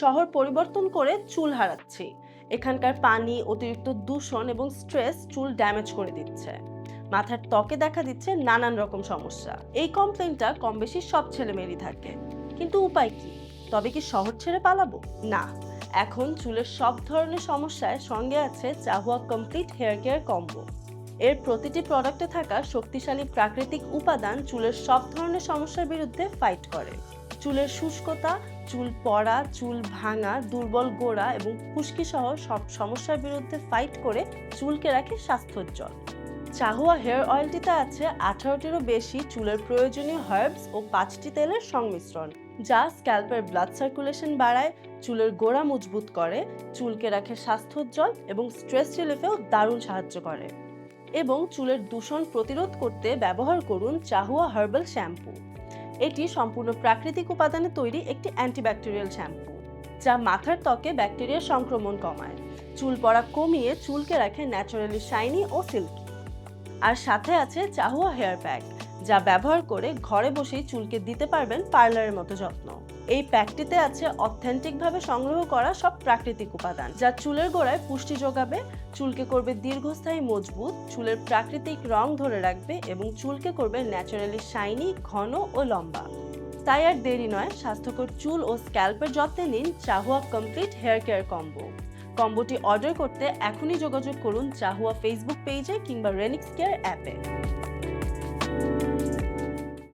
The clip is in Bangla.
শহর পরিবর্তন করে চুল হারাচ্ছি। এখানকার পানি, অতিরিক্ত দূষণ এবং স্ট্রেস চুল ড্যামেজ করে দিচ্ছে। মাথার ত্বকে দেখা দিচ্ছে নানান রকম সমস্যা। এই কমপ্লেনটা কম বেশি সব ছেলেমেয়েরই থাকে। কিন্তু উপায় কি? তবে কি শহর ছেড়ে পালাবো? না। এখন চুলের সব ধরনের সমস্যায় সঙ্গে আছে Chahuya complete hair care combo এর প্রতিটি প্রোডাক্টে থাকা শক্তিশালী প্রাকৃতিক উপাদান চুলের সব ধরনের সমস্যার বিরুদ্ধে ফাইট করে। চুলের শুষ্কতা চুল পড়া, চুল ভাঙা, দুর্বল গোড়া এবং খুশকি সহ সব সমস্যার বিরুদ্ধে ফাইট করে চুলকে রাখে স্বাস্থ্যোজ্জ্বল। চাহুয়া হেয়ার অয়েলটিতে আছে আঠারোটিরও বেশি চুলের প্রয়োজনীয় হার্বস ও পাঁচটি তেলের সংমিশ্রণ, যা স্ক্যাল্পের ব্লাড সার্কুলেশন বাড়ায়, চুলের গোড়া মজবুত করে, চুলকে রাখে স্বাস্থ্যোজ্জ্বল এবং স্ট্রেস রিলিফেও দারুণ সাহায্য করে। এবং চুলের দূষণ প্রতিরোধ করতে ব্যবহার করুন চাহুয়া হার্বাল শ্যাম্পু এটি সম্পূর্ণ প্রাকৃতিক উপাদানে তৈরি একটি অ্যান্টিব্যাকটেরিয়াল শ্যাম্পু, যা মাথার ত্বকে ব্যাকটেরিয়ার সংক্রমণ কমায়। চুল পড়া কমিয়ে চুলকে রাখে ন্যাচারালি শাইনি ও সিল্কি। আর সাথে আছে চাহুয়া হেয়ার প্যাক যা ব্যবহার করে ঘরে বসেই চুলকে দিতে পারবেন পার্লারের মতো যত্ন। এই প্যাকটিতে আছে অথেন্টিকভাবে সংগ্রহ করা সব প্রাকৃতিক উপাদান, যা চুলের গোড়ায় পুষ্টি যোগাবে, চুলকে করবে দীর্ঘস্থায়ী, মজবুত, চুলের প্রাকৃতিক রং ধরে রাখবে এবং চুলকে করবে ন্যাচারালি শাইনি, ঘন ও লম্বা। তাই আর দেরি নয়, স্বাস্থ্যকর চুল ও স্ক্যাল্পের যত্নে নিন Chahuya complete hair care combo. কম্বোটি order করতে এখনই যোগাযোগ করুন চাহুয়া ফেসবুক পেজে কিংবা রেনিক্স কেয়ার অ্যাপে।